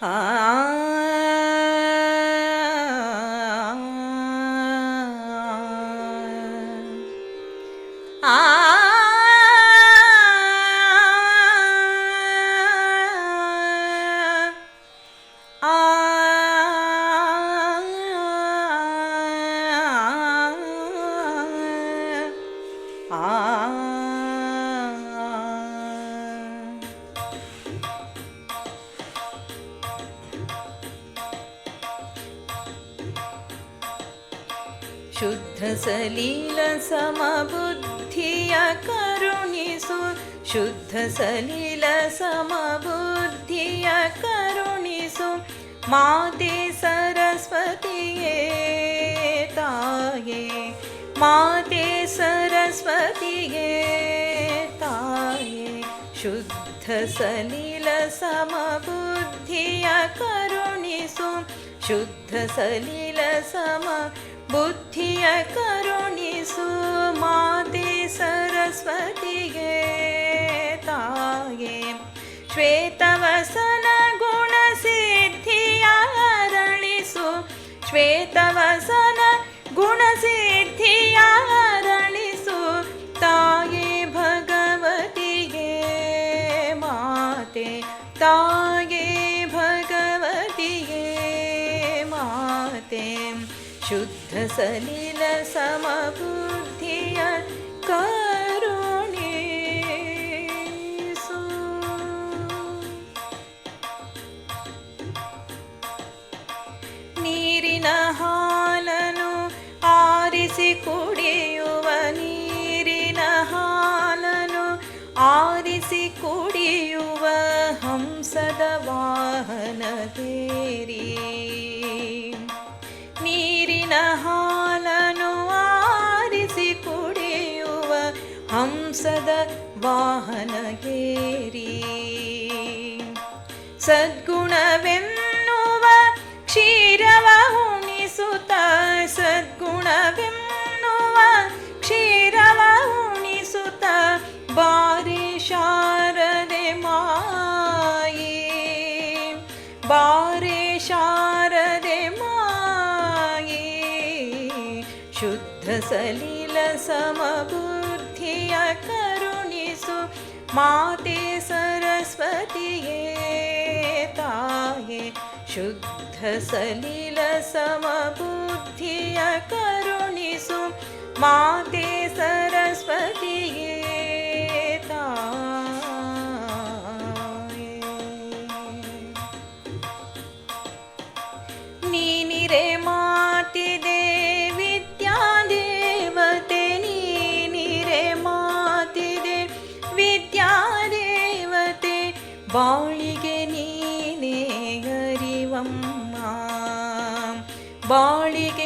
ah शुद्ध सलील समबुद्धिया करुणीसु। शुद्ध सलील समबुद्धिया करुणीसु। माते सरस्वती ताये। माते सरस्वती ताये। शुद्ध सलील समबुद्धिया करुणीसु। शुद्ध सलील सम ಬುದ್ಧಿಯ ಕರುಣಿಸು ಮಾತೆ ಸರಸ್ವತಿಗೆ ತಾಯೇ. ಶ್ವೇತವಸನ ಗುಣ ಸಿದ್ಧಿಯ ಅರಳಿಸು ಶ್ವೇತವಸನ ಗುಣ ಸಿದ್ಧಿಯ ಅರಳಿಸು ತಾಯೇ ಭಗವತಿಗೆ ಮಾತೆ. ತಾಯೇ ಭಗವತಿಗೆ ಮಾತೆ. ಶುದ್ಧ ಸಲಿಲ ಸಮಬುದ್ಧಿಯ ಕರುಣಿಸು ನೀರಿನ ಹಾಲನು ಆರಿಸಿ ಕುಡಿಯುವ ನೀರಿನ ಹಾಲನು ಆರಿಸಿ ಕುಡಿಯುವ ಹಂಸದ ವಾಹನ हंसद वाहनगेरी सद्गुण वि क्षीरवाहुणी सुता सद्गुण वि बारे शारदे माये। बारे शारदे माये। शुद्धसलिलसमगु माते सरस्वती ताहि शुद्धसलिलसमबुद्ध्य करुणि सु माते ಅರಿವಮ್ಮ ಬಾಳಿಗೆ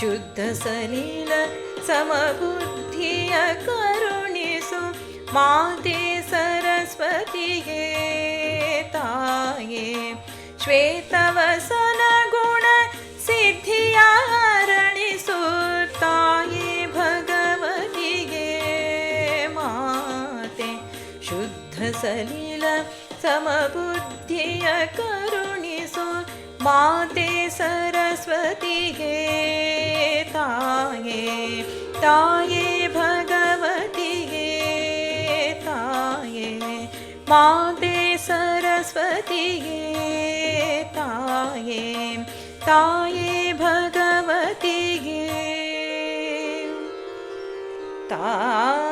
ಶುದ್ಧ ಸಲೀಲ ಸಮಬುದ್ಧಿಯ ಕರುಣಿಸು ಮಾತೆ ಸರಸ್ವತಿಯೇ ತಾಯೇ ಶ್ವೇತವಸನ ಗುಣ ಸಿದ್ಧಿಯ ಅರಳಿಸು ತಾಯೇ ಭಗವತಿಗೆ ಮಾತೆ ಶುದ್ಧ ಸಲೀಲ ಸಮಬುದ್ಧಿಯ ಕರುಣಿಸು ಮಾತೆ सरस्वती हे ताये ताये भगवती हे ताये, माते सरस्वती हे ताये ताये भगवती हे ता